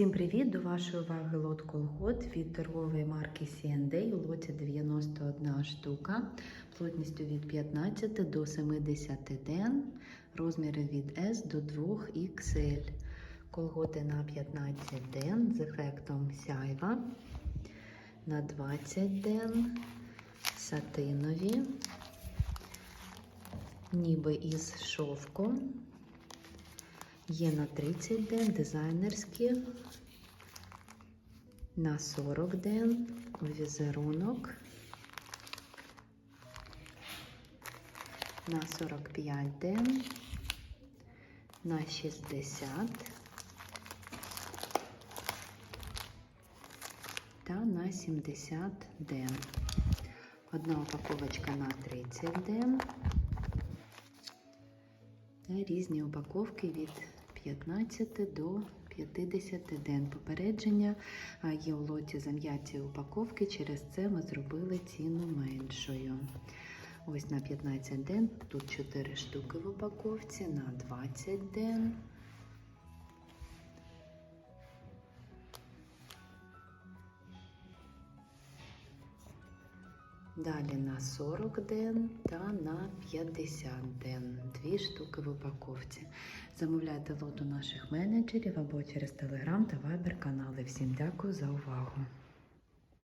Всім привіт! До вашої уваги лот колгот від торгової марки C&A у лоті 91 штука, плотністю від 15 до 70 ден, розміри від S до 2 XL. Колготи на 15 ден з ефектом сяйва, на 20 ден, сатинові, ніби із шовком. Є на 30 ден дизайнерські, на 40 ден візерунок, на 45 ден, на 60 та на 70 ден. Одна упаковочка на 30 ден. Та різні упаковки від 15 до 50 ден. Попередження є у лоті зам'яті упаковки, через це ми зробили ціну меншою. Ось на 15 ден, тут 4 штуки в упаковці, на 20 ден. Далі на 40 ден та на 50 ден. Дві штуки в упаковці. Замовляйте лот у наших менеджерів або через телеграм та вайбер канали. Всім дякую за увагу.